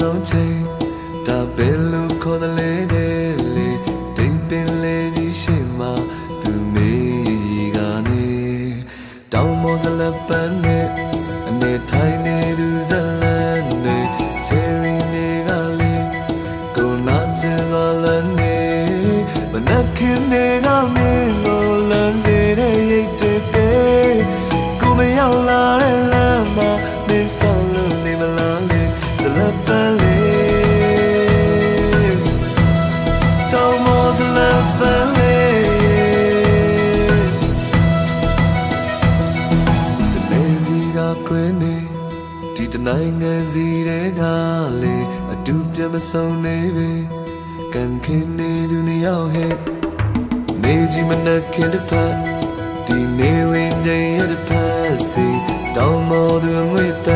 ဆုံးချိန်ဒါဘယ်လိုခေါ်တယ်လဲတဲ့လေတိမ်ပင်လေးကြီးရှိမှသူမေးကနေတောင်မောစလက်ပန်းနဲ့အနေထိုင်နေသူဇလန်နဲ့ cherry နေကလေးကိုနာချင်လာလနေမနက်ခင်းနေကမင်းကိုလမ်းစေတဲ့ရိတ်တွေပဲကိုမရောက်လာ က်ပန်းလေးတောင်မောဇလက်ပန်းလေးတနေစီတာခွေနေဒီတနိုင်ငံစီတဲ့ကလေအတူပြမဆုံးနေပဲကန်ခင်းနေသူနှစ်ယောက်ဟဲ့နေကြီးမနှက်ခင်တစ်ဖက်ဒီနေဝင်တဲ့ရတဲ့ဖက်စီတောင်းမော်သူအငွေ့တ